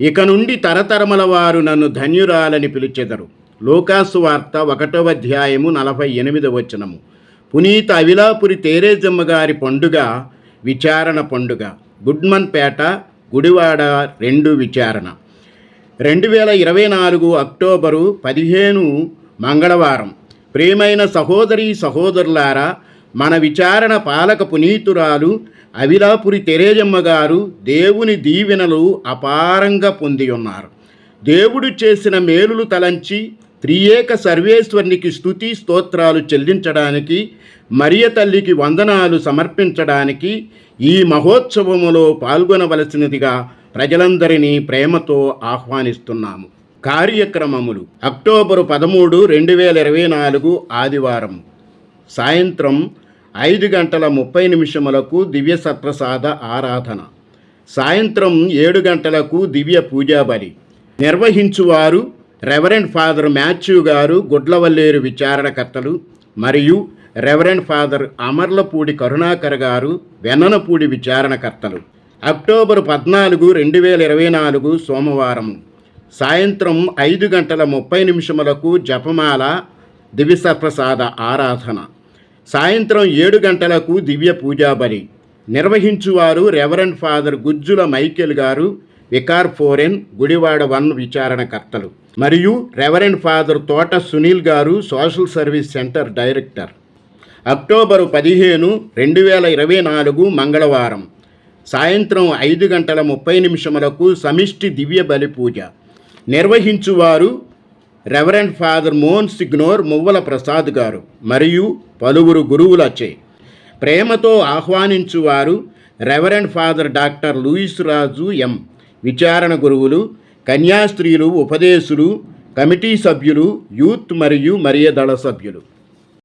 ఇక నుండి తరతరముల వారు నన్ను ధన్యురాలని పిలిచెదరు. లోకాసు వార్త ఒకటవ అధ్యాయము నలభై ఎనిమిదవ వచనము. పునీత అవిలాపురి తేరేజమ్మ గారి పండుగ విచారణ పండుగ. గుడ్మన్ పేట గుడివాడ రెండు విచారణ. రెండు వేల ఇరవై నాలుగు అక్టోబరు పదిహేను మంగళవారం. ప్రేమైన సహోదరి సహోదరులారా మన విచారణ పాలక పునీతురాలు అవిలాపురి తెరేజమ్మ గారు దేవుని దీవెనలు అపారంగా పొంది ఉన్నారు. దేవుడు చేసిన మేలులు తలంచి త్రియేక సర్వేశ్వరునికి స్తుతి స్తోత్రాలు చెల్లించడానికి మరియ తల్లికి వందనాలు సమర్పించడానికి ఈ మహోత్సవములో పాల్గొనవలసినదిగా ప్రజలందరినీ ప్రేమతో ఆహ్వానిస్తున్నాము. కార్యక్రమములు అక్టోబరు పదమూడు రెండు వేల ఇరవై నాలుగు ఆదివారం. సాయంత్రం ఐదు గంటల ముప్పై నిమిషములకు దివ్య సత్ప్రసాద ఆరాధన. సాయంత్రం ఏడు గంటలకు దివ్య పూజాబలి నిర్వహించువారు రెవరెండ్ ఫాదర్ మాథ్యూ గారు గుడ్లవల్లేరు విచారణకర్తలు మరియు రెవరెండ్ ఫాదర్ అమర్లపూడి కరుణాకర్ గారు వెన్ననపూడి విచారణకర్తలు. అక్టోబర్ పద్నాలుగు రెండు వేల ఇరవై నాలుగు సోమవారం సాయంత్రం ఐదు గంటల ముప్పై నిమిషములకు జపమాల దివిసప్రసాద ఆరాధన. సాయంత్రం ఏడు గంటలకు దివ్య పూజా బలి. నిర్వహించువారు రెవరెండ్ ఫాదర్ గుజ్జుల మైకేల్ గారు వికార్ ఫోరెన్ గుడివాడ వన్ విచారణకర్తలు. మరియు రెవరెండ్ ఫాదర్ తోట సునీల్ గారు social service centre director October పదిహేను రెండు వేల ఇరవై నాలుగు మంగళవారం. సాయంత్రం ఐదు గంటల ముప్పై నిమిషములకు సమిష్టి దివ్య బలి పూజ. నిర్వహించువారు reverend father monsignor Muvvala Prasad గారు మరియు పలువురు గురువులచే ప్రేమతో ఆహ్వానించువారు reverend father doctor Louis Raju M విచారణ గురువులు కన్యాస్త్రీలు ఉపదేశులు కమిటీ సభ్యులు యూత్ మరియు మరియదళ సభ్యులు.